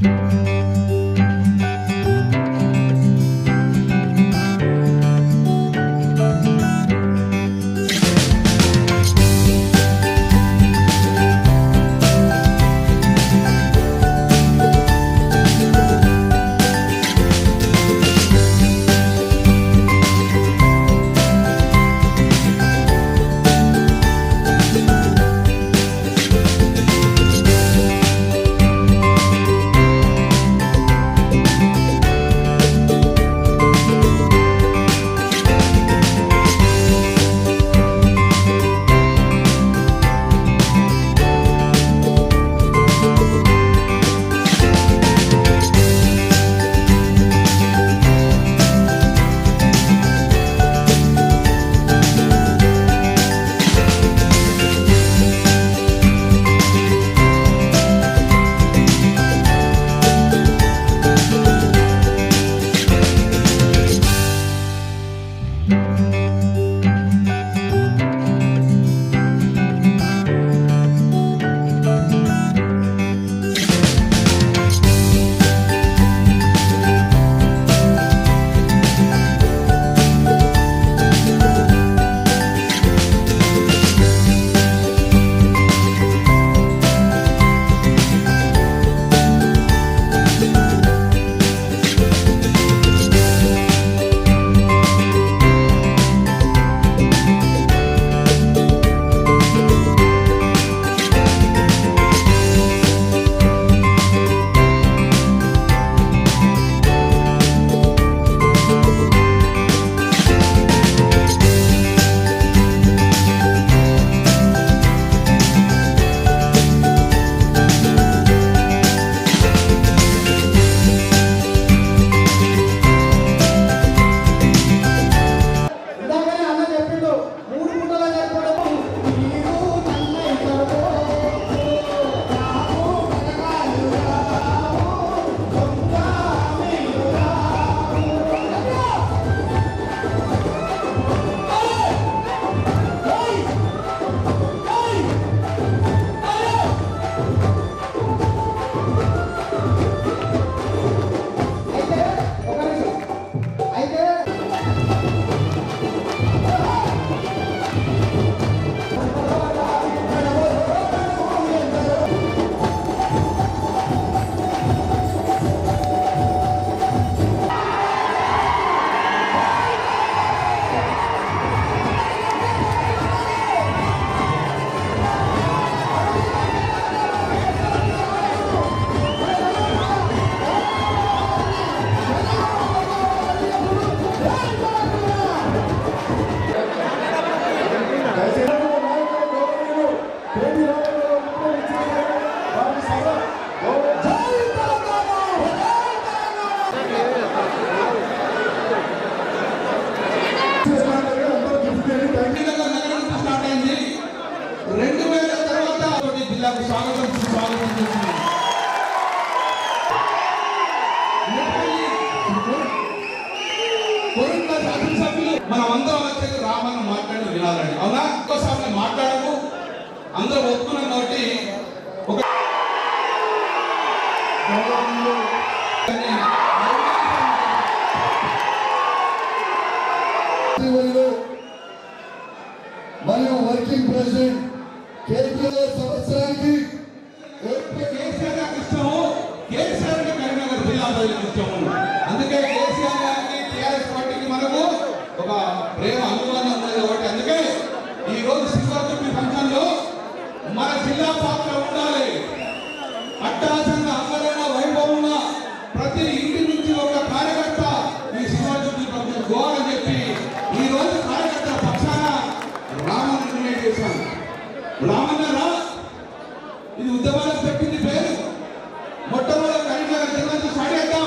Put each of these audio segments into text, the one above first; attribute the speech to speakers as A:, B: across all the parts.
A: Thank you. జిల్లాకు స్వాగతం స్వాగతం చేస్తున్నాను మనం అందరం వచ్చేది రామన్న మాట్లాడి వినాలండి. అవునా? ఇంకోసారి మాట్లాడము అందరూ ఒప్పుకున్నాం కాబట్టి ఒక కేసీఆర్కి కరీంనగర్ జిల్లా ప్రజలకు ఇచ్చాము అందుకే కేసీఆర్ గారికి టీఆర్ఎస్ పార్టీకి మనకు ఒక ప్రేమ అనుబంధం ఉన్నది కాబట్టి అందుకే ఈ రోజు శివరాత్రి ఫంక్షన్లో మన జిల్లా పాత్ర ఉండాలి అట్టాసంగా అంగరంగ వైభవంగా ప్రతి ఇంటి నుంచి ఒక కార్యకర్త ఈ శివరాత్రి ఫంక్షన్ గోవాలని చెప్పి ఈ రోజు కార్యకర్తల పక్షాన రామన్ నిర్ణయం చేశాను రామన్న రా ఇది ఉద్యమాలకు పెట్టింది పేరు మొట్టమొదటి కరీంనగర్ జిల్లా నుంచి స్టార్ట్ చేద్దాం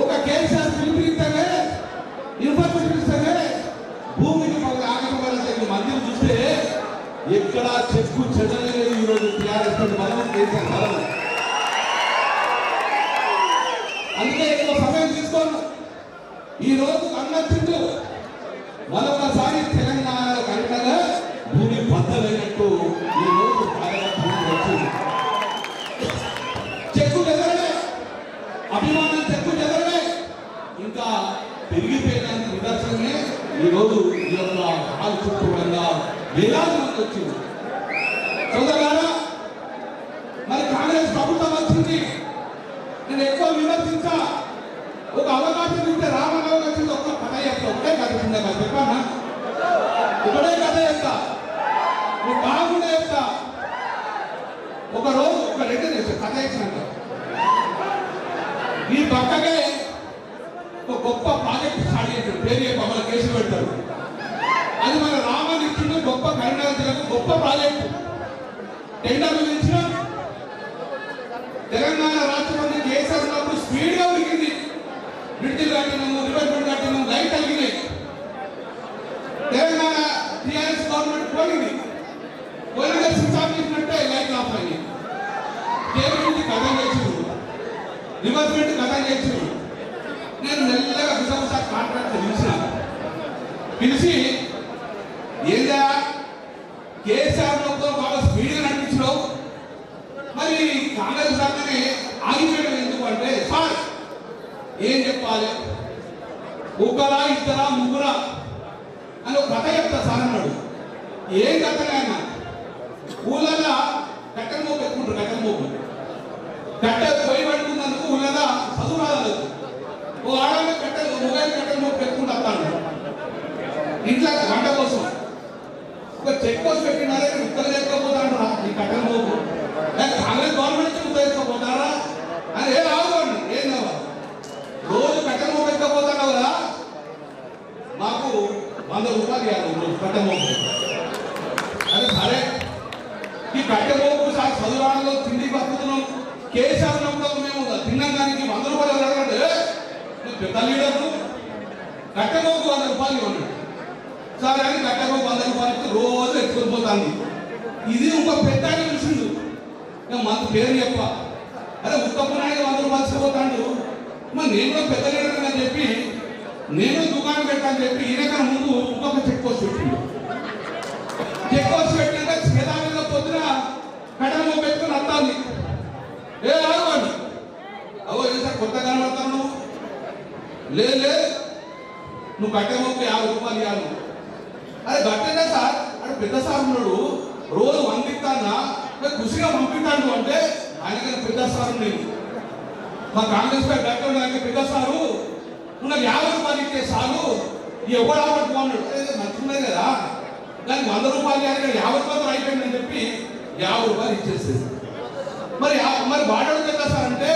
A: ఒక కేసీఆర్ పిలిపిస్తేనే ఇన్ఫర్మేషన్ ఇస్తేనే భూమికి పది ఆగమని మందిని చూస్తే ఎక్కడ చెక్కు చెదరలేదు. ఈరోజు టీఆర్ఎస్ బలం చేసే బలం అందుకే ఎక్కువ సమయం తీసుకోను. ఈరోజు రోజు అన్నట్టు హాల్ చుట్టూరంగా వేలాది మంది వచ్చింది సోదరులారా మరి కాంగ్రెస్ ప్రభుత్వం వచ్చింది. నేను ఎక్కువ విమర్శించా. ఒక అవకాశం ఇస్తే రామరావు వచ్చింది ఒక్క కథ చెప్తా. ఒకటే కథ కింద కథ చెప్పానా? ఒకటే కథ చెప్తా. నువ్వు కాకుండా చెప్తా. ఒక రోజు ఒక రెండు నిమిషం కథ ఇచ్చినట్టు ఈ పక్కకే ఒక గొప్ప ప్రాజెక్ట్ స్టార్ట్ చేశారు పేరు చెప్పి కేసు పెడతారు. అది మన రామన్ ఇచ్చిన గొప్ప కరీంనగర్ జిల్లాకు గొప్ప ప్రాజెక్టు. టెండర్లు ఇచ్చిన తెలంగాణ రాష్ట్రంలో కేసీఆర్ ఉన్నప్పుడు స్పీడ్గా ఉరికింది బ్రిడ్జిలు కట్టినాము రివర్మెంట్ కట్టినాము లైట్ తగ్గినాయి తెలంగాణ టీఆర్ఎస్ గవర్నమెంట్ పోయింది. పోయిన సిస్టమ్ చేసినట్టే లైట్ ఆఫ్ అయ్యి దేవుడి కథం చేసిండు రివర్మెంట్ కథం చేసిండు నేను మెల్లగా విసవస కాంట్రాక్ట్ పిలిచిన. పిలిచి ఏందా కేసీఆర్ మొత్తం బాగా స్పీడ్గా నడిపించడం మరి కాంగ్రెస్ రాగానే ఆగిపోయడం ఎందుకు అంటే సార్ ఏం చెప్పాలి? ఒకరా ఇద్దరా ముగ్గురా అని ఒక కథ చెప్తా సార్ అన్నాడు. ఏం కథ ఆయన ఊళ్ళల్లో కట్టెల మోపు ఎక్కుంటారు కట్టెల మోపు. కట్టె పోయి పడుకున్నందుకు ఊళ్ళల్లో చదువు రాదు ఓ ఆడవాళ్ళ కట్టెలు మొబైల్ కట్టెల మోపు ఎక్కుంటూ వస్తాను. ఇంట్లో వంట కోసం. ఒక చెక్ పోస్ట్ పెట్టినారే ఉత్తరం లేకపోతాడు ఈ కట్టెల మోపు. కాంగ్రెస్ గవర్నమెంట్ నుంచి ముక్కలు లేకపోతారా అని ఏ రాదు ఏం కావాలి రోజు కట్టెల మోపు ఎక్కపోతాడు కదా మాకు వంద రూపాయలు ఇవ్వాలి రోజు అదే సరే. ఈ కట్టెమోపు సార్ చదువురాళ్ళలో తిండి బతుకుతున్నాం కేసీఆర్ ఉన్నప్పుడు మేము తిన్నాం దానికి వంద రూపాయలు అడగండి? పెద్ద లీడర్ను కట్టెమోపు వంద రూపాయలు ఇవ్వండి. సార్ అని కట్టెమోపు వంద రూపాయలు రోజు ఎత్తుకొని పోతాంది. ఇది ఒక పెద్ద ఆయన మన పేరు చెప్ప. అరే ఉత్తప్ప నాయుడు వంద రూపాయలు తీసుకుపోతాడు మరి నేను కూడా పెద్ద లీడర్ అని చెప్పి నేను దుకాణం పెట్టాను చెప్పి ఈయన ముందు ఇంకొక చెక్ పోస్ట్ పెట్టింది. చెక్ పోస్ట్ పెట్టినాక చేదావిలో పొద్దున కడమ పెట్టుకుని అత్తాలి ఏ ఆగండి అవో ఏసా సార్ కొత్త కనబడతావు నువ్వు? లేదు నువ్వు కట్టే మొక్క యాభై రూపాయలు ఇవ్వాలి అరే గట్టనే సార్? అక్కడ పెద్ద సార్ ఉన్నాడు. రోజు పంపిస్తానా ఖుషిగా పంపిస్తాను అంటే ఆయనకన్నా పెద్ద సార్ నేను. మా కాంగ్రెస్ పై గట్ట ఆయన పెద్ద సారు నువ్వు నాకు యాభై రూపాయలు ఇచ్చే చాలు. ఎవరు ఆపట్టు అన్నాడు. అరే కదా. దానికి వంద రూపాయలు కానీ యాభై రూపాయలు అయిపోయిందని చెప్పి యాభై రూపాయలు ఇచ్చేసేది. మరి మరి వాడడం కదా సార్ అంటే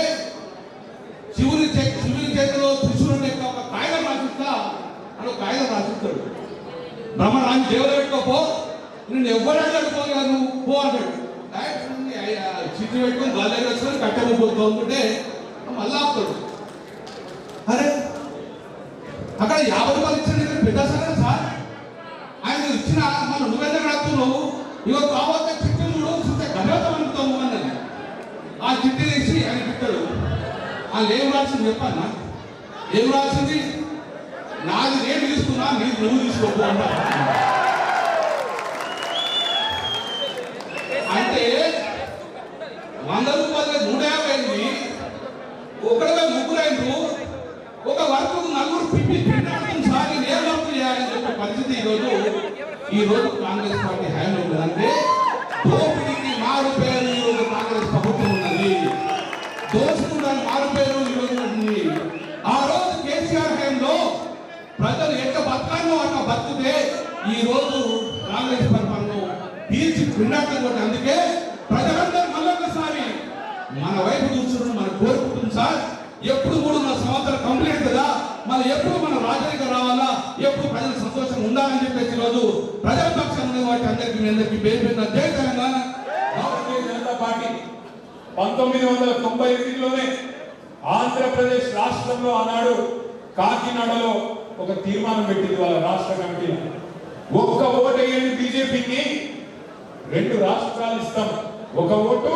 A: శివుని శివుని చేతిలో త్రిశూరుని యొక్క ఒక కాగితం రాసిస్తా అని ఒక కాగితం రాసిస్తాడు. బ్రహ్మ రాని దేవుడు పెట్టుకోపో నేను ఎవ్వరు అడ్డాడు పోగా నువ్వు పో అన్నాడు. చిట్టు పెట్టుకొని గల్ల వేసుకొని కట్టెపోతూ ఉంటుంటే మళ్ళీ ఆపుతాడు. అరే యాభై రూపాయలు ఇచ్చాడు పెద్ద సార్ సార్? ఆయన ఇచ్చిన మన నువ్వెందుకు రాస్తున్నావు ఇగో కావాల్సిన చిట్టి చూస్తే గర్వతం అనుకుతాము అన్నది ఆ చిట్టి తీసి ఆయన పెట్టాడు వాళ్ళు ఏం రాసింది చెప్పన్నా? ఏం రాసింది? నాది నేను తీసుకున్నా నీది నువ్వు తీసుకోకు అంటారు ఈ రోజు కాంగ్రెస్ పార్టీ హ్యాండ్ ఉన్నదంటే దోపిడీకి మారు పేరు ఈ రోజు కాంగ్రెస్ ప్రభుత్వం ఉన్నది. దోచుకున్నాను మారు పేరు ఈ రోజు ఉంది ఆ రోజు కేసీఆర్ హయాంలో ప్రజలు ఎంత బతకాలో అట్లా బతికితే ఈ రోజు కాంగ్రెస్ పరిపాలన తీర్చి పిండాటం కొట్టి అందుకే ప్రజలందరూ మళ్ళొకసారి మన వైపు చూస్తున్నాం మనం కోరుకుంటుంది సార్. ఎప్పుడు మూడున్నర సంవత్సరం కంప్లీట్ కదా? మరి ఎప్పుడు మన రాజకీయ రావాలా? ఎప్పుడు ప్రజలు సంతోషం ఉండాలని చెప్పేసి ఈరోజు ప్రజల పక్షాన ఉన్న వాటి అందరికీ మీ అందరికీ పేరు పెట్టిన జై తెలంగాణ.
B: భారతీయ జనతా పార్టీ పంతొమ్మిది వందల తొంభై ఎనిమిదిలోనే ఆంధ్రప్రదేశ్ రాష్ట్రంలో ఆనాడు కాకినాడలో ఒక తీర్మానం పెట్టింది వాళ్ళ రాష్ట్ర కమిటీ. ఒక్క ఓటు వేయండి బీజేపీకి రెండు రాష్ట్రాలు ఇస్తాం. ఒక ఓటు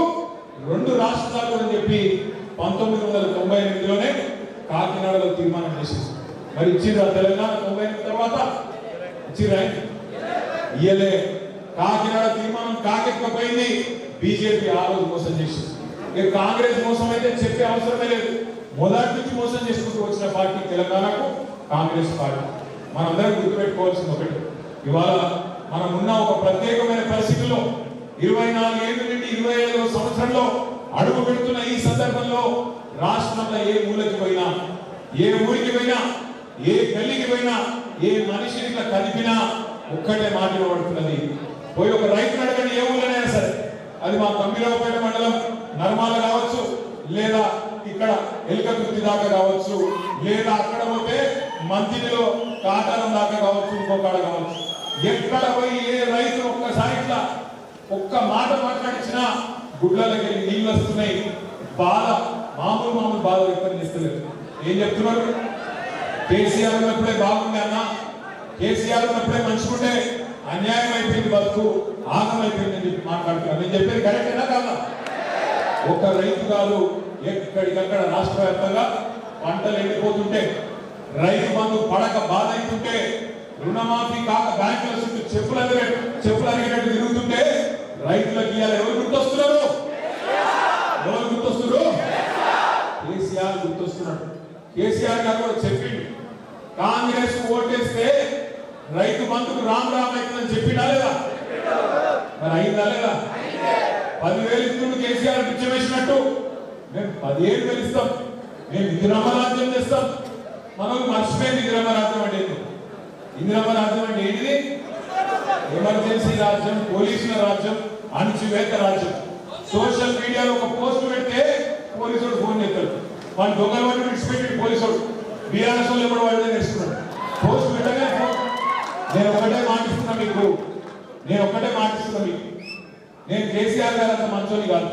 B: రెండు రాష్ట్రాలు అని చెప్పి పంతొమ్మిది వందల తొంభై ఎనిమిదిలోనే కాకినాడలో తీర్మానం చేసేసి మరి ఇచ్చిరా తెలంగాణ తొంభై తర్వాత? ఇచ్చిరా ఇయ్యలే. కాకినాడ తీర్మానం కాకెక్కకపోయింది బీజేపీ ఆ రోజు మోసం చేసింది. ఇక కాంగ్రెస్ మోసం అయితే చెప్పే అవసరమే లేదు. మొదటి నుంచి మోసం చేసుకుంటూ వచ్చిన పార్టీ తెలంగాణకు కాంగ్రెస్ పార్టీ. మనందరం గుర్తుపెట్టుకోవాల్సింది ఒకటి. ఇవాళ మనం ఉన్న ఒక ప్రత్యేకమైన పరిస్థితుల్లో ఇరవై నాలుగు ఏళ్ళ నుండి ఇరవై ఐదవ సంవత్సరంలో అడుగు పెడుతున్న ఈ సందర్భంలో రాష్ట్రంలో ఏ మూలకి పోయినా ఏ ఊరికి పోయినా ఏ గల్లీకి పోయినా ఏ మనిషిని ఇట్లా కలిపినా ఒక్కటే మాట పడుతున్నది పోయి ఒక రైతు అడగండి ఏ ఊళ్ళైనా సరే. అది మా గంభీరావుపేట మండలం నర్మాల కావచ్చు లేదా ఇక్కడ ఎల్కతుర్తి దాకా కావచ్చు లేదా అక్కడ పోతే మంత్రిలో కాటారం దాకా కావచ్చు ఇంకొకడ కావచ్చు. ఎక్కడ పోయి ఏ రైతు ఒక్కసారి ఇట్లా ఒక్క మాట మాట్లాడించినా గుడ్లకి నీళ్ళు వస్తున్నాయి. బాధ మామూలు మామూలు బాధ వ్యక్తం చేస్తలేదు ఏం చెప్తున్నారు? కేసీఆర్ ఉన్నప్పుడే బాగుండే అన్న. కేసీఆర్ ఉన్నప్పుడే మంచుకుంటే అన్యాయం అయిపోయింది బతుకు ఆగం అయిపోయింది అని చెప్పి మాట్లాడుతున్నారు. నేను చెప్పేది కరెక్టేనా కాదా? ఒక రైతు కాదు ఎక్కడికక్కడ రాష్ట్ర వ్యాప్తంగా పంటలు ఎండిపోతుంటే రైతు బంధు పడక బాధ అవుతుంటే రుణమాఫీ కాక బ్యాంకుల చుట్టూ చెప్పులు అరిగినట్టు చెప్పులు అరిగినట్టు తిరుగుతుంటే రైతులకు ఇవ్వాలి ఎవరు గుర్తొస్తున్నారు? ఎవరు గుర్తొస్తున్నారు? కేసీఆర్ గుర్తొస్తున్నాడు. కేసీఆర్ గారు కూడా చెప్పిండు. కాంగ్రెస్ ఓటేస్తే రైతు బంధుకు రామ్ రామ్ అవుతుందని చెప్పినా లేదా? మరి అయిందా లేదా? పదివేలు ఇస్తుంది కేసీఆర్ పిచ్చం వేసినట్టు. మేము పదిహేడు వేలు ఇస్తాం. మేము ఇందిరమ్మ రాజ్యం చేస్తాం. మనం మర్చిపోయింది ఇందిరమ్మ రాజ్యం అంటే ఏంటి? రాజ్యం అంటే ఏంటిది? ఎమర్జెన్సీ రాజ్యం పోలీసుల రాజ్యం అణచివేత రాజ్యం. సోషల్ మీడియాలో ఒక పోస్ట్ పెడితే పోలీసుడు ఫోన్ చేస్తాడు వాడు దొంగల వాడిని విడిచిపెట్టి పోలీసుడు. బీఆర్ఎస్ వాళ్ళు కూడా నేర్చుకున్నాడు పోస్ట్ పెట్టగానే నేను ఒకటే మాటిస్తున్నా మీకు. నేను ఒకటే మాటిస్తున్నా మీకు. నేను కేసీఆర్ గారు అంత మంచోని కాదు.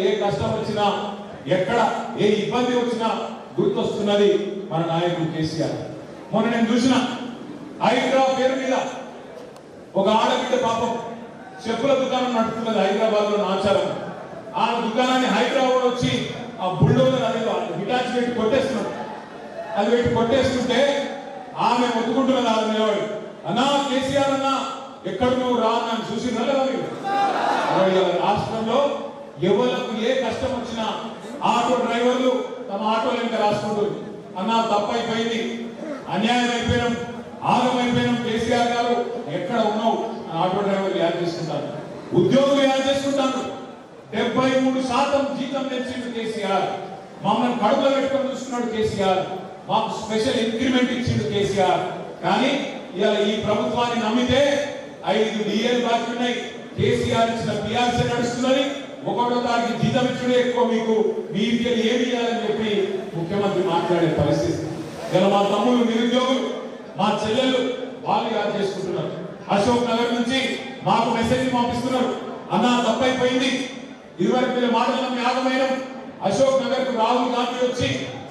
B: ఏ కష్టం వచ్చినా ఎక్కడ ఏ ఇబ్బంది వచ్చినా గుర్తొస్తున్నది మన నాయకుడు కేసీఆర్. మొన్న నేను చూసిన హైదరాబాద్ పేరు మీద ఒక ఆడబిడ్డ పాపం చెప్పుల దుకాణం నడుపుతున్నది హైదరాబాద్లో నాచారం ఆ దుకాణాన్ని హైదరాబాద్ వచ్చి ఆ బుల్డోజర్ అనేది హిటాచి పెట్టి కొట్టేస్తున్నాడు అది పెట్టి కొట్టేస్తుంటే ఆమె ఒత్తుకుంటున్నది ఆమె నిలబడి అన్నా కేసీఆర్ అన్నా ఎక్కడ నువ్వు రా అని చూసి రాష్ట్రంలో ఎవరికి ఏ కష్టం వచ్చినా ఆటో డ్రైవర్లు తమ ఆటో వెంట రాసుకుంటారు అన్నా తప్పైపోయింది అన్యాయం అయిపోయినాం ఆగమైపోయినాం కేసీఆర్ గారు ఎక్కడ ఉన్నావు? ఆటో డ్రైవర్లు యాడ్ చేసుకుంటారు. ఉద్యోగులు యాడ్ చేసుకుంటారు. డెబ్బై మూడు శాతం జీతం పెంచింది కేసీఆర్. మమ్మల్ని కడుపులో పెట్టుకొని చూస్తున్నాడు కేసీఆర్. మాకు స్పెషల్ ఇంక్రిమెంట్ ఇచ్చిండు కేసీఆర్. కానీ ఇలా ఈ ప్రభుత్వాన్ని నమ్మితే ఐదు డిఎల్ బాకీ ఉన్నాయి. కేసీఆర్ ఇచ్చిన పిఆర్సీ నడుస్తున్నది ఒకటో తారీఖు జీతం ఇచ్చుడే ఎక్కువ మీకు. మీ ఇంటికి ఏమి చేయాలని చెప్పి ముఖ్యమంత్రి మాట్లాడే పరిస్థితి. ఇలా మా తమ్ముళ్ళు నిరుద్యోగులు మా చెల్లెలు వాళ్ళు యాद చేసుకుంటున్నారు. అశోక్ నగర్ నుంచి మాకు మెసేజ్ పంపిస్తున్నారు. అన్నా తప్పైపోయింది. ఇదివరకు మీరు మాటలు యాగమైన అశోక్ నగర్కు రాహుల్ గాంధీ వచ్చి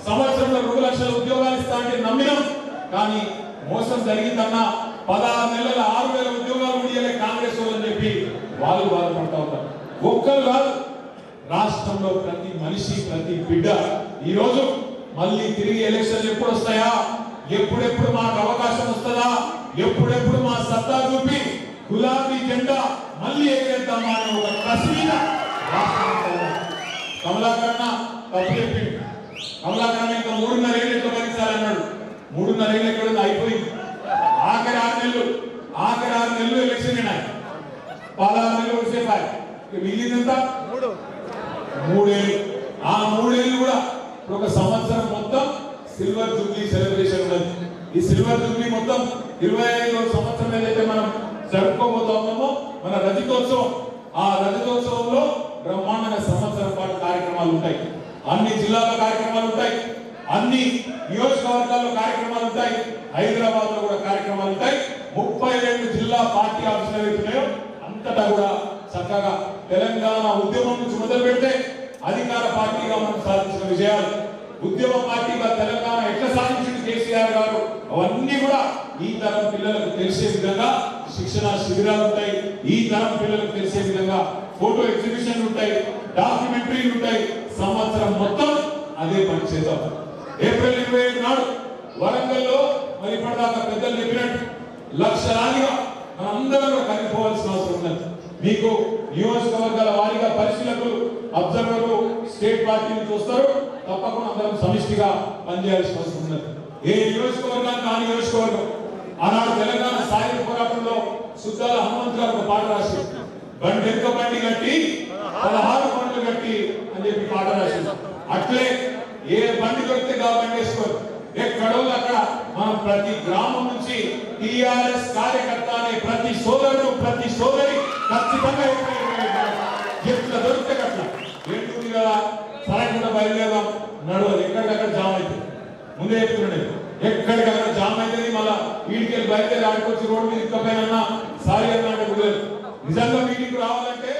B: సంవత్సరంలో రెండు లక్షల ఉద్యోగాలు ఇస్తా అంటే నమ్మినాం. కానీ మోసం జరిగిందన్న పదహారు నెలల ఆరు వేల ఉద్యోగాలు ఇయ్యలే కాంగ్రెస్ వాళ్ళని చెప్పి వాళ్ళు బాధపడతా ఉంటారు ఒక్కరు కాదు రాష్ట్రంలో ప్రతి మనిషి ప్రతి బిడ్డ ఈరోజు మళ్ళీ తిరిగి ఎలక్షన్ ఎప్పుడు వస్తాయా? ఎప్పుడెప్పుడు మాకు అవకాశం వస్తుందా? ఎప్పుడెప్పుడు మా సత్తా చూపి గులాబీ జెండా మళ్ళీ ఎగరేద్దామా అనే ఒక ప్రశ్న కమలాకరణ తప్పు చెప్పిండు. కమలాకరణ ఇంకా మూడున్నర ఏళ్ళు ఎట్లా భరించాలన్నాడు? మూడున్నర ఏళ్ళు ఎక్కడ అయిపోయింది. ఆఖరి ఆరు నెలలు ఆఖరి ఆరు నెలలు ఎలక్షన్ ఉన్నాయి పదహారు నెలలు సేపు ఇక మిగిలినంత మూడేళ్ళు. ఆ మూడేళ్ళు కూడా ఒక సంవత్సరం మొత్తం సిల్వర్ జూబ్లీ సెలబ్రేషన్ ఉన్నది. ఈ సిల్వర్ జూబ్లీ మొత్తం ఇరవై ఐదో సంవత్సరం ఏదైతే మనం జరుపుకోబోతా ఉన్నామో మన రజతోత్సవం. ఆ రజతోత్సవంలో బ్రహ్మాండమైన సంవత్సరం పాటు కార్యక్రమాలు ఉంటాయి. అన్ని జిల్లాల కార్యక్రమాలు ఉంటాయి. అన్ని నియోజకవర్గాల్లో కార్యక్రమాలు ఉంటాయి. హైదరాబాద్లో కూడా కార్యక్రమాలు ఉంటాయి. ముప్పై రెండు జిల్లా పార్టీ ఆఫీసులు ఏవైతున్నాయో అంతటా కూడా చక్కగా తెలంగాణ ఉద్యమం నుంచి మొదలు పెడితే అధికార పార్టీగా మనం సాధించిన విజయాలు. ఉద్యమ పార్టీగా తెలంగాణ ఎట్లా సాధించింది కేసీఆర్ గారు? అవన్నీ కూడా ఈ తరం పిల్లలకు తెలిసే విధంగా శిక్షణ శిబిరాలు ఉంటాయి. ఈ తరం పిల్లలకు తెలిసే విధంగా ఫోటో ఎగ్జిబిషన్లు ఉంటాయి డాక్యుమెంటరీలు ఉంటాయి. సంవత్సరం మొత్తం అదే పని చేద్దాం. ఏప్రిల్ ఇరవై ఏడు నాడు వరంగల్లో మరి ఇప్పటిదాకా పెద్దలు చెప్పినట్టు లక్షలాదిగా మనందరం కూడా కలిగిపోవాల్సిన అవసరం ఉన్నది. మీకు నియోజకవర్గాల వారీగా పరిశీలకులు అబ్జర్వర్లు స్టేట్ పార్టీ చూస్తారు. వస్తారు తప్పకుండా అందరం సమిష్టిగా పనిచేయాల్సి వస్తుంది ఏ నియోజకవర్గానికి ఆ నియోజకవర్గం ఆనాడు తెలంగాణ సాయుధ పోరాటంలో సుద్దాల హనుమంత్ గారు పాట రాసి బండి ఎక్క బండి కట్టి పదహారు బండ్లు కట్టి అని చెప్పి పాట రాసి అట్లే ఏ బండి దొరికితే కాబట్టి వేసుకోరు ఎక్కడో అక్కడ మనం ప్రతి గ్రామం నుంచి టిఆర్ఎస్ కార్యకర్త అనే ప్రతి సోదరుడు ప్రతి సోదరి ఖచ్చితంగా ఎక్కడ ఎట్లా అట్లా? ఏంటుంది కదా? సరకుండా బయలుదేరాం నడవదు ఎక్కడికక్కడ జామ్ అవుతుంది. ముందే చెప్తున్నాడు ఎక్కడికక్కడ జామ్ అవుతుంది మళ్ళా వీడికి వెళ్ళి బయలుదేరి ఆడుకొచ్చి రోడ్డు మీద ఇక్కపైన సారీ నిజంగా మీటింగ్ రావాలంటే